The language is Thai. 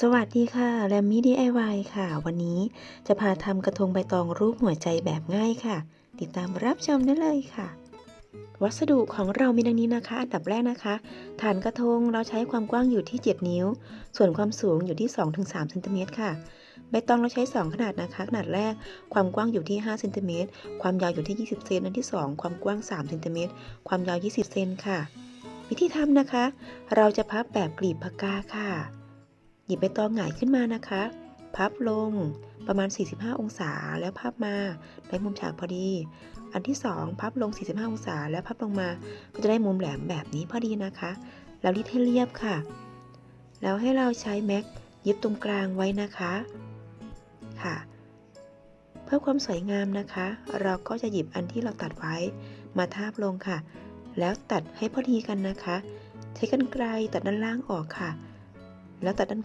สวัสดีค่ะแรมมี่ DIY ค่ะ วันนี้จะพาทำกระทงใบตองรูปหัวใจแบบง่ายค่ะ ติดตามรับชมได้เลยค่ะ วัสดุของเรามีดังนี้นะคะ อันดับแรกนะคะ ฐานกระทงเราใช้ความกว้างอยู่ที่ 7 นิ้ว ส่วนความสูงอยู่ที่ 2-3เซนติเมตรค่ะ ใบตองเราใช้ 2 ขนาดนะคะ ขนาดแรกความกว้างอยู่ที่5เซนติเมตรความยาวอยู่ที่ 20 เซนอันที่ 2 ความกว้าง3เซนติเมตรความยาว 20 เซนค่ะ วิธีทำนะคะ เราจะพับแบบกลีบผักกาค่ะ หยิบใบตองหงายขึ้นมานะคะ พับลงประมาณ 45 องศาแล้วพับมาได้มุมฉากพอดี อันที่ 2 พับลง 45 องศาแล้วพับลงมา ก็จะได้มุมแหลมแบบนี้พอดีนะคะ แล้วรีดให้เรียบค่ะ แล้วให้เราใช้แม็กยึดตรงกลางไว้นะคะค่ะ เพื่อความสวยงามนะคะ เราก็จะหยิบอันที่เราตัดไว้มาทาบลงค่ะ แล้วตัดให้พอดีกันนะคะ ใช้กรรไกรตัดด้านล่างออกค่ะ แล้วตัดด้าน